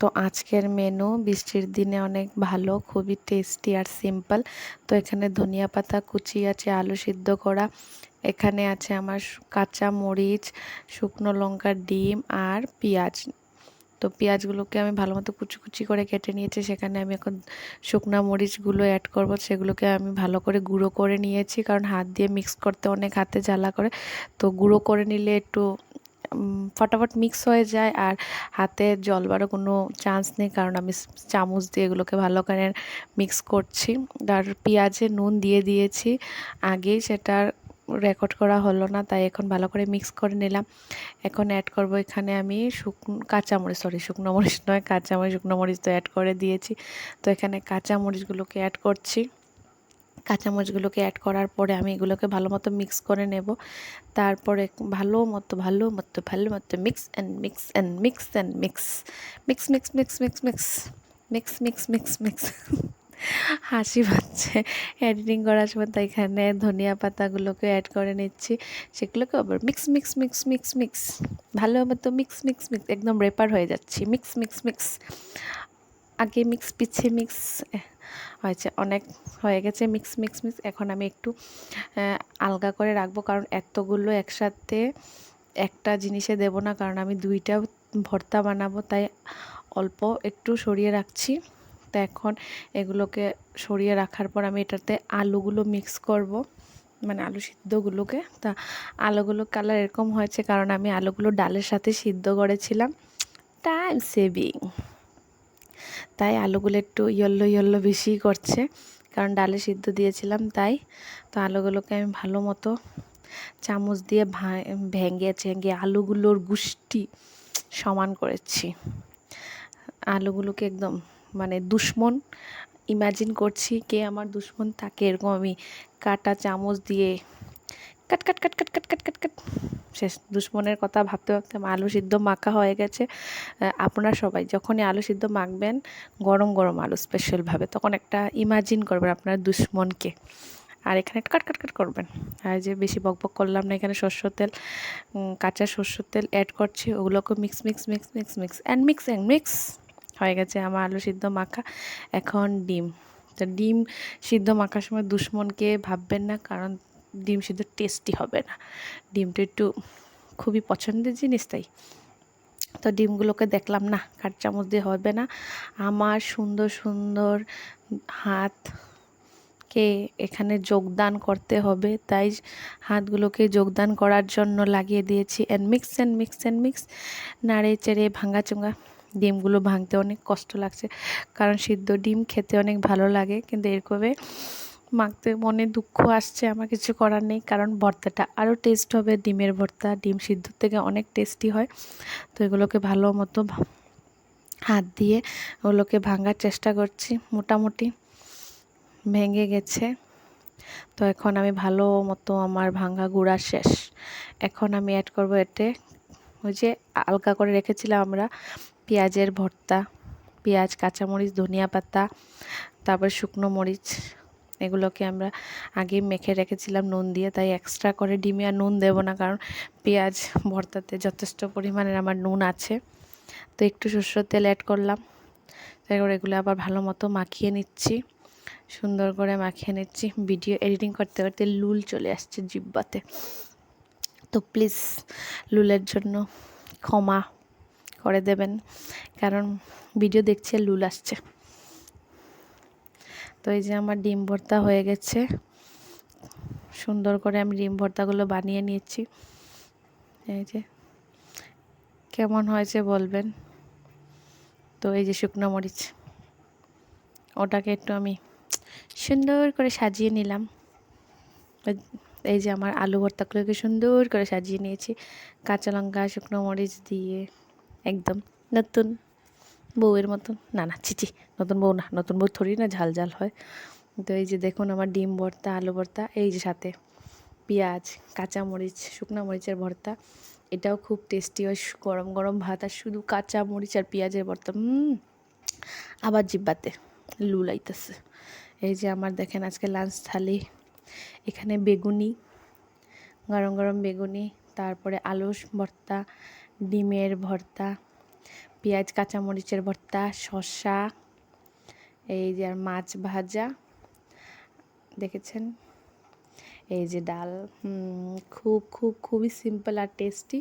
তো আজকের মেনু বৃষ্টির দিনে অনেক ভালো, খুবই টেস্টি আর সিম্পল তো এখানে ধনিয়া পাতা, কুচি আছে, আলু সিদ্ধ করা। এখানে আছে আমার কাঁচা মরিচ, শুকনো লঙ্কা ডিম আর পেঁয়াজ। তো পেঁয়াজগুলোকে আমি ভালো মতো কুচি কুচি করে কেটে নিয়েছি। সেখানে আমি এখন শুকনা মরিচগুলো অ্যাড করব। সেগুলোকে আমি ভালো করে গুঁড়ো করে নিয়েছি। কারণ হাত দিয়ে মিক্স করতে অনেক হাতে জ্বালা করে। তো গুঁড়ো করে নিলে একটু ফটাফট মিক্স হয়ে যায় আর হাতে জলবারও কোনো চান্স নেই কারণ আমি চামচ দিয়ে এগুলোকে ভালো করে মিক্স করছি। আর পেঁয়াজে নুন দিয়ে দিয়েছি। আগেই সেটার রেকর্ড করা হলো না, তাই এখন ভালো করে মিক্স করে নিলাম। এখন অ্যাড করব এখানে আমি শুকনো, কাঁচামরিচ সরি শুকনো মরিচ নয়, কাঁচামরিচ, শুকনো মরিচ তো অ্যাড করে দিয়েছি। তো এখানে কাঁচামরিচগুলোকে অ্যাড করছি। কাঁচামরিচগুলোকে অ্যাড করার পরে আমি এগুলোকে ভালো মতো মিক্স করে নেব তারপরে ভালো মতো ভালো মতো ভালো মতো mix and mix and mix and mix mix mix mix mix mix mix mix mix mix হাসি পাচ্ছে এডিটিং করার সময় তো এখানে ধনিয়া পাতাগুলোকে অ্যাড করে নিচ্ছি সেগুলোকে আবার mix mix mix mix mix ভালো মতো মিক্স মিক্স মিক্স একদম রেপার হয়ে যাচ্ছি মিক্স মিক্স মিক্স আগে মিক্স পিছিয়ে মিক্স হয়েছে, অনেক হয়ে গেছে মিক্স মিক্স মিক্স এখন আমি একটু আলগা করে রাখব, কারণ এতগুলো একসাথে একটা জিনিসে দেব না, কারণ আমি দুইটা ভর্তা বানাবো, তাই অল্প একটু সরিয়ে রাখছি। তো এখন এগুলোকে সরিয়ে রাখার পর আমি এটাতে আলুগুলো মিক্স করব মানে আলু সিদ্ধগুলোকে। তা আলুগুলো কালার এরকম হয়েছে, কারণ আমি আলুগুলো ডালের সাথে সিদ্ধ করেছিলাম। টাইম সেভিং তাই আলুগুলো একটু ইয়েলো ইয়েলো বেশি করছে। কারণ ডালে সিদ্ধ দিয়েছিলাম তাই। তো আলুগুলোকে আমি ভালো মতো চামচ দিয়ে ভেঙে চেঙ্গে আলুগুলোর গুষ্টি সমান করেছি। আলুগুলোকে একদম মানে দুশ্মন ইমাজিন করছি কে আমার দুশ্মন তাকে। এরকম আমি কাটা চামচ দিয়ে কাট কাট কাট কাট কাট কাট কাট কাট শেষ। দুশ্মনের কথা ভাবতে ভাবতে আলু সিদ্ধ মাখা হয়ে গেছে। আপনারা সবাই যখনই আলু সিদ্ধ মাখবেন, গরম গরম আলু স্পেশালভাবে তখন একটা ইমাজিন করবেন আপনার দুশ্মনকে। আর এখানে একটা কাট কাট কাট করবেন। আর যে বেশি বক বক করলাম না, এখানে শস্য তেল কাঁচা শস্য তেল অ্যাড করছি ওগুলোকে mix mix mix mix mix and mix and mix হয়ে গেছে আমার আলু সিদ্ধ মাখা। এখন ডিম। তো ডিম সিদ্ধ মাখার সময় দুশ্মনকে ভাববেন না, কারণ ডিম সিদ্ধ টেস্টি হবে না। ডিমটা একটু খুবই পছন্দের জিনিস তাই। তো ডিমগুলোকে দেখলাম না কাঠ চামচ দিয়ে হবে না? আমার সুন্দর সুন্দর হাত কে এখানে যোগদান করতে হবে। তাই হাতগুলোকে যোগদান করার জন্য লাগিয়ে দিয়েছি। And mix and mix and mix নাড়ে চেড়ে ভাঙা চুঙ্গা ডিমগুলো ভাঙতে অনেক কষ্ট লাগছে। কারণ সিদ্ধ ডিম খেতে অনেক ভালো লাগে। কিন্তু এরকমভাবে মাখতে মনে দুঃখ আসছে, আমার কিছু করার নেই। কারণ ভর্তাটা আরও টেস্ট হবে, ডিমের ভর্তা, ডিম সিদ্ধ থেকে অনেক টেস্টি হয়। তো এগুলোকে ভালো মতো হাত দিয়ে ওগুলোকে ভাঙার চেষ্টা করছি, মোটামুটি ভেঙে গেছে। তো এখন আমি ভালো মতো আমার ভাঙা গুঁড়া শেষ। এখন আমি অ্যাড করব এতে ওই যে আলগা করে রেখেছিলাম আমরা, পেঁয়াজের ভর্তা, পেঁয়াজ, কাঁচামরিচ, ধনিয়া পাতা, তারপর শুকনো মরিচ। এগুলোকে আমরা আগে মেখে রেখেছিলাম নুন দিয়ে, তাই এক্সট্রা করে ডিমে আর নুন দেবো না, কারণ পেঁয়াজ ভর্তাতে যথেষ্ট পরিমাণের আমার নুন আছে। তো একটু শস্য তেল অ্যাড করলাম, তারপর এগুলো আবার ভালো মতো মাখিয়ে নিচ্ছি, সুন্দর করে মাখিয়ে নিচ্ছি। ভিডিও এডিটিং করতে করতে লুল চলে আসছে জিব্বাতে। তো প্লিজ লুলের জন্য ক্ষমা করে দেবেন, কারণ ভিডিও দেখছে লুল আসছে। তো এই যে আমার ডিম ভর্তা হয়ে গেছে। সুন্দর করে আমি ডিম ভর্তাগুলো বানিয়ে নিয়েছি। এই যে, কেমন হয়েছে বলবেন? তো এই যে শুকনো মরিচ, ওটাকে একটু আমি সুন্দর করে সাজিয়ে নিলাম। এই যে আমার আলু ভর্তাগুলোকে সুন্দর করে সাজিয়ে নিয়েছি। কাঁচা লঙ্কা, শুকনো মরিচ দিয়ে, একদম নতুন বউয়ের মতন। না না চিচি নতুন বউ না, নতুন বউ থরি না, ঝাল ঝাল হয়। তো এই যে দেখুন আমার ডিম ভর্তা, আলু ভর্তা, এই যে সাথে পেঁয়াজ কাঁচা মরিচ শুকনো মরিচের ভর্তা। এটাও খুব টেস্টি হয় গরম গরম ভাত আর শুধু কাঁচা মরিচ আর পেঁয়াজের ভর্তা। আবার জিব্বাতে লুলাইতেছে এই যে আমার দেখেন আজকে লাঞ্চ থালি। এখানে বেগুনি, গরম গরম বেগুনি, তারপরে আলু ভর্তা, ডিমের ভর্তা পেঁয়াজ, কাঁচামরিচের ভর্তা, শসা, এই যে আর মাছ ভাজা, দেখেছেন? এই যে ডাল খুব খুব, খুবই সিম্পল আর টেস্টি